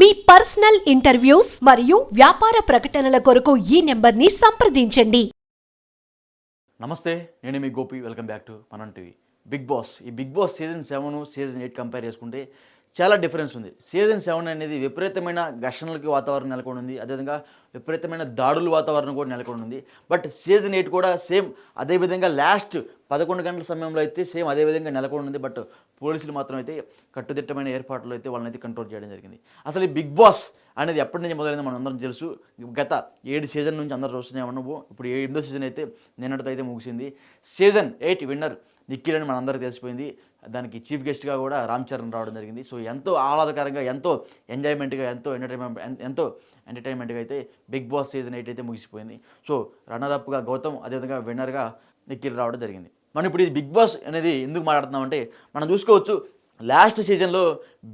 మీ personal interviews మరియు వ్యాపార ప్రకటనల కొరకు ఈ నెంబర్ని సంప్రదించండి. నమస్తే నేను మీ గోపి. వెల్కమ్ బ్యాక్ టు పనన్ టీవీ. Bigg Boss. ఈ Bigg Boss season seven season eight compare చేసుకుంటే చాలా డిఫరెన్స్ ఉంది. సీజన్ సెవెన్ అనేది విపరీతమైన ఘర్షణలకి వాతావరణం నెలకొని ఉంది అదేవిధంగా విపరీతమైన దాడుల వాతావరణం కూడా నెలకొని ఉంది బట్ సీజన్ ఎయిట్ కూడా సేమ్ అదేవిధంగా లాస్ట్ పదకొండు గంటల సమయంలో అయితే సేమ్ అదే విధంగా నెలకొని ఉంది బట్ పోలీసులు మాత్రం అయితే కట్టుదిట్టమైన ఏర్పాట్లు అయితే వాళ్ళని అయితే కంట్రోల్ చేయడం జరిగింది. అసలు ఈ బిగ్ బాస్ అనేది ఎప్పటి నుంచి మొదలైంది మనం అందరం తెలుసు. గత ఏడు సీజన్ నుంచి అందరూ చూస్తూనే ఉన్నాము ఇప్పుడు ఎనిమిదో సీజన్ అయితే నిన్నటితో అయితే ముగిసింది. సీజన్ ఎయిట్ విన్నర్ నిఖిల్ అని మనందరికీ తెలిసిపోయింది. దానికి చీఫ్ గెస్ట్గా కూడా రామ్ చరణ్ రావడం జరిగింది. సో ఎంతో ఆహ్లాదకరంగా ఎంతో ఎంజాయ్మెంట్గా ఎంతో ఎంటర్టైన్మెంట్ ఎంతో ఎంటర్టైన్మెంట్గా అయితే బిగ్ బాస్ సీజన్ ఎయిట్ అయితే ముగిసిపోయింది. సో రన్నర్ అప్గా గౌతమ్ అదేవిధంగా విన్నర్గా నిఖిల్ రావడం జరిగింది. మనం ఇప్పుడు ఇది బిగ్ బాస్ అనేది ఎందుకు మాట్లాడుతున్నామంటే మనం చూసుకోవచ్చు లాస్ట్ సీజన్లో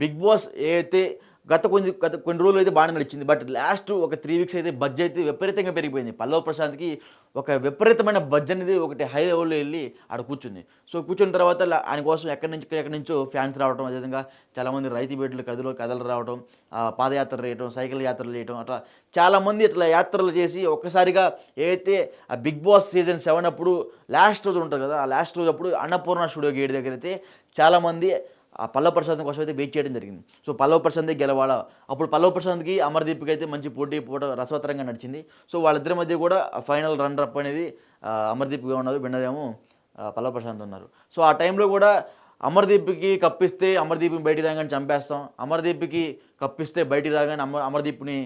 బిగ్ బాస్ ఏ అయితే గత కొన్ని గత కొన్ని రోజులు అయితే బాగానే నడిచింది. బట్ లాస్ట్ ఒక త్రీ వీక్స్ అయితే బడ్జ్ అయితే విపరీతంగా పెరిగిపోయింది. పల్లవ ప్రశాంత్కి ఒక విపరీతమైన బడ్జ్ అనేది ఒకటి హై లెవెల్లో వెళ్ళి ఆడ కూర్చుంది. సో కూర్చున్న తర్వాత ఆయన కోసం ఎక్కడి నుంచి ఎక్కడి నుంచో ఫ్యాన్స్ రావడం అదేవిధంగా చాలామంది రైతు బిడ్డలు కథలు కథలు రావడం పాదయాత్ర చేయడం సైకిల్ యాత్రలు చేయడం అట్లా చాలామంది ఇట్లా యాత్రలు చేసి ఒక్కసారిగా ఏదైతే ఆ బిగ్ బాస్ సీజన్ సెవెన్ అప్పుడు లాస్ట్ రోజు ఉంటుంది కదా ఆ లాస్ట్ రోజు అప్పుడు అన్నపూర్ణ స్టూడియో గేట్ దగ్గర అయితే చాలామంది ఆ పల్లవ ప్రశాంత్ కోసం అయితే వెయిట్ చేయడం జరిగింది. సో పల్లవ ప్రశాంత్ గెలవాలా? అప్పుడు పల్లవ ప్రశాంత్కి అమర్దీప్కి అయితే మంచి పోటీ పోట రసవత్తరంగా నడిచింది. సో వాళ్ళిద్దరి మధ్య కూడా ఫైనల్ రన్నర్ అప్ అనేది అమర్దీప్గా ఉన్నారు విన్నదేమో పల్లవ ప్రశాంత్ ఉన్నారు సో ఆ టైంలో కూడా అమర్దీప్కి కప్పిస్తే అమర్దీప్ని బయటికి రాగానే చంపేస్తాం. అమర్దీప్కి కప్పిస్తే బయటికి రాగానే అమర్ అమర్దీప్ని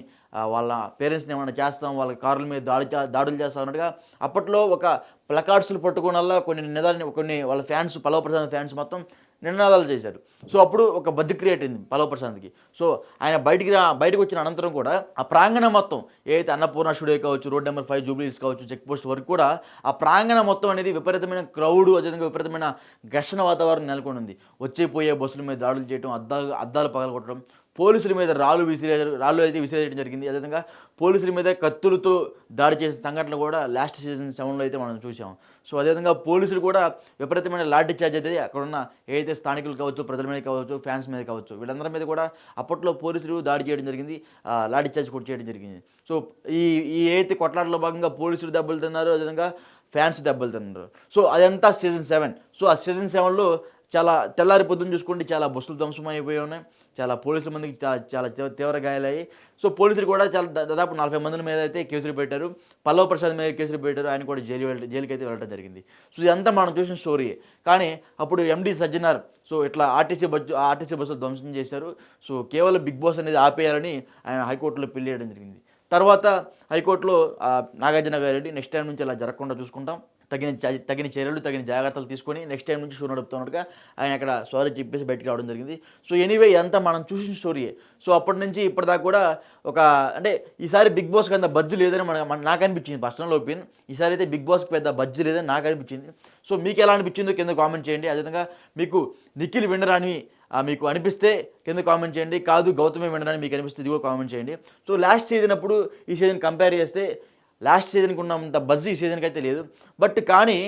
వాళ్ళ పేరెంట్స్ని ఏమైనా చేస్తాం వాళ్ళ కార్ల మీద దాడి దాడులు చేస్తాం అన్నట్టుగా అప్పట్లో ఒక ప్లకార్డ్స్లు పట్టుకోవడం కొన్ని నిదాన్ని కొన్ని వాళ్ళ ఫ్యాన్స్ పల్లవ ప్రశాంత్ ఫ్యాన్స్ మొత్తం నినాదాలు చేశారు. సో అప్పుడు ఒక బద్దు క్రియేట్ అయింది పల్లవ ప్రశాంత్కి సో ఆయన బయటికి రా బయటకు వచ్చిన అనంతరం కూడా ఆ ప్రాంగణం మొత్తం ఏదైతే అన్నపూర్ణ స్టూడియో కావచ్చు రోడ్ నెంబర్ ఫైవ్ జూబ్లీస్ కావచ్చు చెక్ పోస్ట్ వరకు కూడా ఆ ప్రాంగణం మొత్తం అనేది విపరీతమైన క్రౌడ్ అదేవిధంగా విపరీతమైన ఘర్షణ వాతావరణం నెలకొని ఉంది వచ్చే పోయే బస్సుల మీద దాడులు చేయడం అద్దాలు అద్దాలు పగలగొట్టడం పోలీసుల మీద రాళ్ళు విసిరే రాళ్ళు అయితే విసిరేయడం జరిగింది. అదేవిధంగా పోలీసుల మీద కత్తులతో దాడి చేసిన సంఘటనలు కూడా లాస్ట్ సీజన్ సెవెన్లో అయితే మనం చూసాం. సో అదేవిధంగా పోలీసులు కూడా విపరీతమైన లాఠీ చార్జ్ అయితే అక్కడున్న ఏదైతే స్థానికులు కావచ్చు ప్రజల మీద కావచ్చు ఫ్యాన్స్ మీద కావచ్చు వీళ్ళందరి మీద కూడా అప్పట్లో పోలీసులు దాడి చేయడం జరిగింది. ఆ, లాఠీ చార్జ్ కూడా చేయడం జరిగింది. సో ఈ ఈ ఏదైతే కొట్లాటలో భాగంగా పోలీసులు దెబ్బలు తిన్నారు అదేవిధంగా ఫ్యాన్స్ దెబ్బలు తిన్నారు సో అదంతా సీజన్ సెవెన్. సో ఆ సీజన్ సెవెన్లో చాలా తెల్లారి పొద్దున్న చూసుకుంటే చాలా బస్సులు ధ్వంసం అయిపోయి ఉన్నాయి. చాలా పోలీసుల మందికి చాలా చాలా తీవ్ర- గాయాలయ్యాయి. సో పోలీసులు కూడా చాలా దా- దాదాపు నలభై మంది మీద అయితే కేసులు పెట్టారు. పల్లవ ప్రసాద్ మీద కేసులు పెట్టారు. ఆయన కూడా జైలు వెళ్ళ జైలుకి అయితే వెళ్ళడం జరిగింది. సో ఇదంతా మనం చూసిన స్టోరీ. కానీ అప్పుడు ఎండి సజ్జనార్ సో ఇట్లా ఆర్టీసీ బస్సు ఆర్టీసీ బస్సులు ధ్వంసం చేశారు. సో కేవలం బిగ్ బాస్ అనేది ఆపేయాలని ఆయన హైకోర్టులో పెళ్ళి చేయడం జరిగింది. తర్వాత హైకోర్టులో ఆ, నాగార్జున గారెడ్డి నెక్స్ట్ టైం నుంచి అలా జరగకుండా చూసుకుంటాం. తగిన చ- తగిన చర్యలు తగిన జాగ్రత్తలు తీసుకొని నెక్స్ట్ టైం నుంచి షో నడుపుతున్నట్టుగా ఆయన అక్కడ సారీ చెప్పేసి బయటికి రావడం జరిగింది. సో ఎనీవే అంతా మనం చూసిన స్టోరీయే సో అప్పటి నుంచి ఇప్పటిదాకా కూడా ఒక అంటే ఈసారి బిగ్ బాస్కి అంత బజ్జు లేదని మన నాకు అనిపించింది పర్సనల్ ఒపీనియన్ ఈసారి అయితే బిగ్ బాస్కి పెద్ద బజ్జు లేదని నాకు అనిపించింది. సో మీకు ఎలా అనిపించిందో కింద కామెంట్ చేయండి. అదేవిధంగా మీకు నిఖిల్ విన్నర్ అని మీకు అనిపిస్తే కింద కామెంట్ చేయండి. కాదు గౌతమే విన్నర్ అని మీకు అనిపిస్తే ఇది కూడా కామెంట్ చేయండి. సో లాస్ట్ సీజన్ అప్పుడు ఈ సీజన్ కంపేర్ చేస్తే లాస్ట్ సీజన్కి ఉన్నంత బజ్ ఈ సీజన్కి అయితే లేదు. బట్ కానీ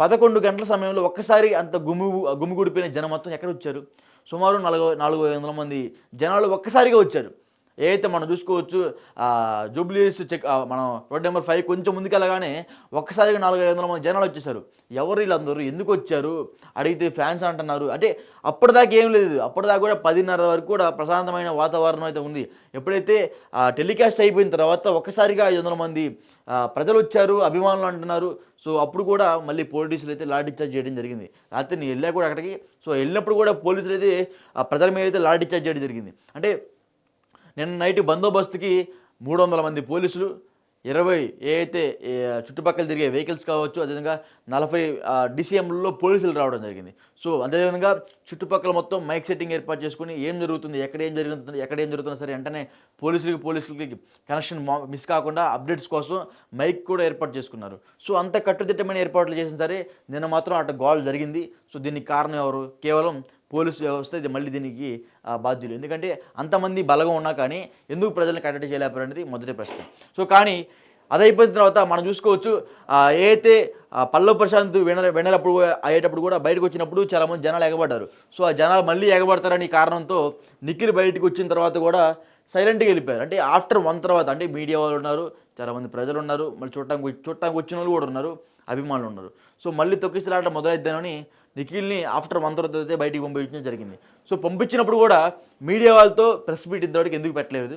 పదకొండు గంటల సమయంలో ఒక్కసారి అంత గుమ్ము గుమిగూడిపోయిన జనం మొత్తం ఎక్కడ వచ్చారు? సుమారు నాలుగు నాలుగు వందల మంది జనాలు ఒక్కసారిగా వచ్చారు. ఏదైతే మనం చూసుకోవచ్చు జూబ్లీస్ చెక్ మనం రోడ్ నెంబర్ ఫైవ్ కొంచెం ముందుకెళ్ళగానే ఒక్కసారిగా నాలుగు ఐదు వందల మంది జనాలు వచ్చేసారు. ఎవరు వీళ్ళందరూ? ఎందుకు వచ్చారు? అడిగితే ఫ్యాన్స్ అంటున్నారు. అంటే అప్పటిదాకా ఏం లేదు. అప్పటిదాకా కూడా పదిన్నర వరకు కూడా ప్రశాంతమైన వాతావరణం అయితే ఉంది. ఎప్పుడైతే ఆ టెలికాస్ట్ అయిపోయిన తర్వాత ఒక్కసారిగా ఐదు వందల మంది ప్రజలు వచ్చారు అభిమానులు అంటున్నారు. సో అప్పుడు కూడా మళ్ళీ పోలీసులు అయితే లాఠీ చార్జ్ చేయడం జరిగింది. రాత్రి నేను వెళ్ళా కూడా అక్కడికి. సో వెళ్ళినప్పుడు కూడా పోలీసులు అయితే ఆ ప్రజల మీద అయితే లాఠీ చార్జ్ చేయడం జరిగింది. అంటే నిన్న నైట్ బందోబస్తుకి మూడు వందల మంది పోలీసులు ఇరవై ఏదైతే చుట్టుపక్కల తిరిగే వెహికల్స్ కావచ్చు అదేవిధంగా నలభై డిసిఎంలలో పోలీసులు రావడం జరిగింది. సో అదేవిధంగా చుట్టుపక్కల మొత్తం మైక్ సెట్టింగ్ ఏర్పాటు చేసుకుని ఏం జరుగుతుంది ఎక్కడ ఏం జరుగుతుంది ఎక్కడ ఏం జరుగుతున్నా సరే వెంటనే పోలీసులకి పోలీసులకి కనెక్షన్ మిస్ కాకుండా అప్డేట్స్ కోసం మైక్ కూడా ఏర్పాటు చేసుకున్నారు. సో అంత కట్టుదిట్టమైన ఏర్పాట్లు చేసిన సరే నిన్న మాత్రం అటు గోల్ జరిగింది. సో దీనికి కారణం ఎవరు? కేవలం పోలీస్ వ్యవస్థ ఇది మళ్ళీ దీనికి బాధ్యులు. ఎందుకంటే అంతమంది బలగా ఉన్నా కానీ ఎందుకు ప్రజలను కట్టడి చేయలేపారనేది మొదటి ప్రశ్న. సో కానీ అది అయిపోయిన తర్వాత మనం చూసుకోవచ్చు ఏదైతే పల్లవ ప్రశాంత్ వినర వినరప్పుడు అయ్యేటప్పుడు కూడా బయటకు వచ్చినప్పుడు చాలామంది జనాలు ఎగబడ్డారు. సో ఆ జనాలు మళ్ళీ ఎగబడతారని కారణంతో నిఖిల్ బయటకు వచ్చిన తర్వాత కూడా సైలెంట్గా వెళ్ళిపోయారు. అంటే ఆఫ్టర్ వన్ తర్వాత అంటే మీడియా వాళ్ళు ఉన్నారు చాలామంది ప్రజలు ఉన్నారు మళ్ళీ చూడటానికి చూడటానికి వచ్చిన వాళ్ళు కూడా ఉన్నారు అభిమానులు ఉన్నారు. సో మళ్ళీ తొక్కిసలాట మొదలైద్దానని నిఖిల్ని ఆఫ్టర్ వన్ తర్వాత అయితే బయటికి పంపించడం జరిగింది. సో పంపించినప్పుడు కూడా మీడియా వాళ్ళతో ప్రెస్ మీట్ ఇంతవరకు ఎందుకు పెట్టలేదు?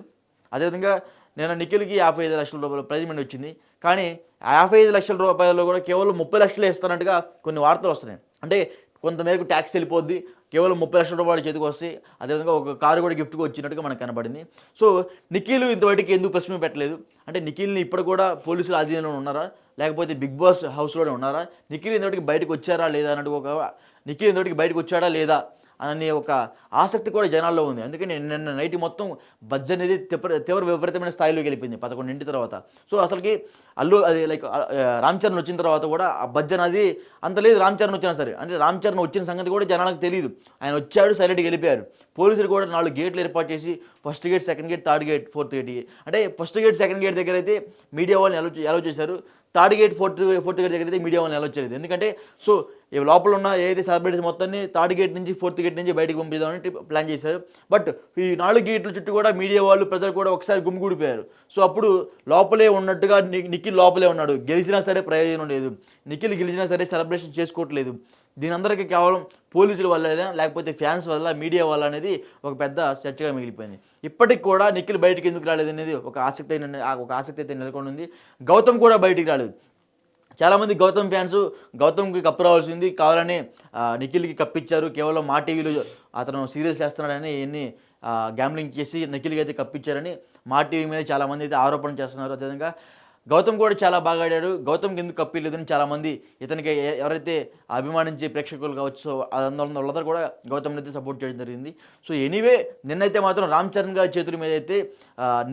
అదేవిధంగా నేను నిఖిల్కి యాభై ఐదు లక్షల రూపాయల ప్రైజ్మెంట్ వచ్చింది. కానీ ఆ యాభై ఐదు లక్షల రూపాయలు కూడా కేవలం ముప్పై లక్షలే ఇస్తానంటగా కొన్ని వార్తలు వస్తున్నాయి. అంటే కొంతమేరకు ట్యాక్స్ వెళ్ళిపోద్ది కేవలం ముప్పై లక్షల రూపాయలు చేతికి వస్తే అదేవిధంగా ఒక కారు కూడా గిఫ్ట్గా వచ్చినట్టుగా మనకు కనబడింది. సో నిఖిల్ ఇంతవరకు ఎందుకు ప్రశ్న పెట్టలేదు? అంటే నిఖిల్ని ఇప్పుడు కూడా పోలీసుల ఆధీనంలో ఉన్నారా? లేకపోతే బిగ్ బాస్ హౌస్లోనే ఉన్నారా? నిఖిల్ ఇంతటికి బయటకు వచ్చారా లేదా అన్నట్టు ఒక నిఖిల్ ఇంతటికి బయటకు వచ్చాడా లేదా అనే ఒక ఆసక్తి కూడా జనాల్లో ఉంది. అందుకని నిన్న నైట్ మొత్తం బజ్జ అనేది తీవ్ర తీవ్ర విపరీతమైన స్థాయిలోకి వెళ్ళిపోయింది పదకొండింటి తర్వాత. సో అసలుకి అల్లు అది లైక్ రామ్ చరణ్ వచ్చిన తర్వాత కూడా ఆ బజ్జ అనేది అంత లేదు రామ్ చరణ్ వచ్చినా సరే. అంటే రామ్ చరణ్ వచ్చిన సంగతి కూడా జనాలకు తెలియదు ఆయన వచ్చాడు సైలెంట్గా వెళ్ళిపోయారు. పోలీసులు కూడా నాలుగు గేట్లు ఏర్పాటు చేసి first gate second gate third gate fourth gate అంటే ఫస్ట్ గేట్ సెకండ్ గేట్ దగ్గర అయితే మీడియా వాళ్ళని ఎలా ఎలా చేశారు. Third gate fourth fourth gate దగ్గర అయితే మీడియా వాళ్ళని ఎలా వచ్చేది ఎందుకంటే సో లోపల ఉన్న ఏదైతే సెలబ్రిటీస్ మొత్తాన్ని థర్డ్ గేట్ నుంచి ఫోర్త్ గేట్ నుంచి బయటకు పంపిద్దామని ప్లాన్ చేశారు. బట్ ఈ నాలుగు గేట్ల చుట్టూ కూడా మీడియా వాళ్ళు ప్రజలు కూడా ఒకసారి గుమిగూడిపోయారు సో అప్పుడు లోపలే ఉన్నట్టుగా ని- నిఖిల్ లోపలే ఉన్నాడు. గెలిచినా సరే ప్రయోజనం లేదు. నిఖిల్ గెలిచినా సరే సెలబ్రేషన్ చేసుకోవట్లేదు. దీని అందరికీ కేవలం పోలీసుల వల్ల లేకపోతే ఫ్యాన్స్ వల్ల మీడియా వల్ల అనేది ఒక పెద్ద చర్చగా మిగిలిపోయింది. ఇప్పటికి కూడా నిఖిల్ బయటికి ఎందుకు రాలేదు అనేది ఒక ఆసక్తి ఒక ఆసక్తి అయితే నెలకొని ఉంది. గౌతమ్ కూడా బయటికి రాలేదు. చాలామంది గౌతమ్ ఫ్యాన్స్ గౌతమ్కి కప్పు రావాల్సింది కావాలని నిఖిల్కి కప్పిచ్చారు కేవలం మా టీవీలో అతను సీరియల్స్ చేస్తున్నాడని ఎన్ని గ్యామ్లింగ్ చేసి నిఖిల్కి అయితే కప్పిచ్చారని మా టీవీ మీద చాలామంది అయితే ఆరోపణ చేస్తున్నారు. అదేవిధంగా గౌతమ్ కూడా చాలా బాగా ఆడాడు. గౌతమ్కి ఎందుకు కప్పిలేదని చాలామంది ఇతనికి ఎవరైతే అభిమానించే ప్రేక్షకులు కావచ్చు అందువల్ల వాళ్ళందరూ కూడా గౌతమ్ని అయితే సపోర్ట్ చేయడం జరిగింది. సో ఎనీవే నిన్నైతే మాత్రం రామ్ చరణ్ గారి చేతుల మీద అయితే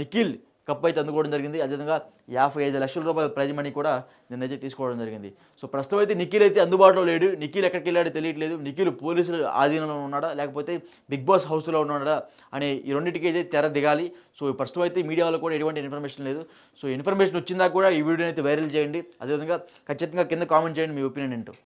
నిఖిల్ కప్ అయితే అందుకోవడం జరిగింది. అదేవిధంగా యాభై ఐదు లక్షల రూపాయల ప్రైజ్ మనీ కూడా నిన్నైతే తీసుకోవడం జరిగింది. సో ప్రస్తుతం అయితే నిఖిల్ అయితే అందుబాటులో లేడు. నిఖిల్ ఎక్కడికి వెళ్ళాడో తెలియట్లేదు. నిఖిల్ పోలీసుల ఆధీనంలో ఉన్నాడా? లేకపోతే బిగ్ బాస్ హౌస్లో ఉన్నాడా? అనే ఈ రెండింటికి అయితే తెర దిగాలి. సో ప్రస్తుతం అయితే మీడియాలో కూడా ఎటువంటి ఇన్ఫర్మేషన్ లేదు. సో ఇన్ఫర్మేషన్ వచ్చిందా కూడా ఈ వీడియోని అయితే వైరల్ చేయండి. అదేవిధంగా ఖచ్చితంగా కింద కామెంట్ చేయండి. మీ ఒపీనియన్ ఏంటో.